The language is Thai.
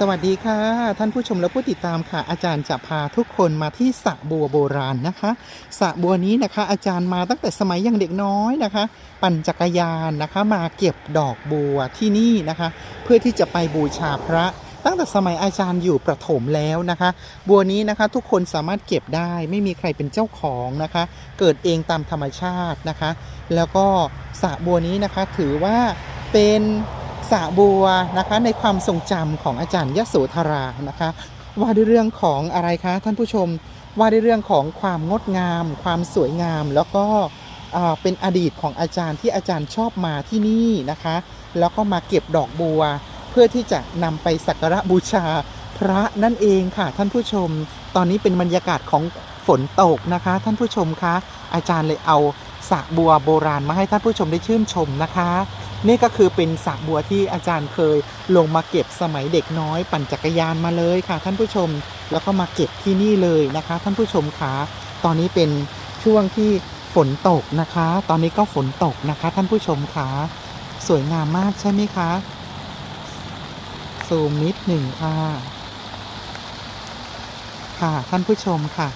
สวัสดีค่ะ ท่านผู้ชมและผู้ติดตามค่ะ อาจารย์จะพาทุกคนมาที่สระบัวโบราณนะคะสระบัวนี้นะคะ อาจารย์มาตั้งแต่สมัยยังเด็กน้อยนะคะ ปั่นจักรยานนะคะ มาเก็บดอกบัวที่นี่นะคะ เพื่อที่จะไปบูชาพระตั้งแต่สมัยอาจารย์อยู่ประถมแล้วนะคะ บัวนี้นะคะทุกคนสามารถเก็บได้ ไม่มีใครเป็นเจ้าของนะคะ เกิดเองตามธรรมชาตินะคะ แล้วก็สระบัวนี้นะคะถือว่าเป็น สะบัวนะคะในความทรงจำของอาจารย์ยโสธรานะคะ ว่าด้วยเรื่องของอะไรคะท่านผู้ชมว่าด้วยเรื่องของความงดงาม ความสวยงาม แล้วก็เป็นอดีตของอาจารย์ที่อาจารย์ชอบมาที่นี่นะคะ แล้วก็มาเก็บดอกบัว เพื่อที่จะนำไปสักการะบูชาพระนั่นเองค่ะ ท่านผู้ชม ตอนนี้เป็นบรรยากาศของฝนตกนะคะ ท่านผู้ชมคะอาจารย์เลยเอาสระบัวโบราณมาให้ท่านผู้ชมได้ชื่นชมนะคะ นี่ก็คือเป็นสระบัวที่อาจารย์เคยลงมาเก็บสมัยเด็กน้อย ปั่นจักรยานมาเลยค่ะ ท่านผู้ชมแล้วก็มาเก็บที่นี่เลยนะคะ ท่านผู้ชมคะตอนนี้เป็นช่วงที่ฝนตกนะคะ ตอนนี้ก็ฝนตกนะคะ ท่านผู้ชมคะสวยงามมากใช่ไหมคะซูมนิดหนึ่งค่ะ ค่ะท่านผู้ชมค่ะ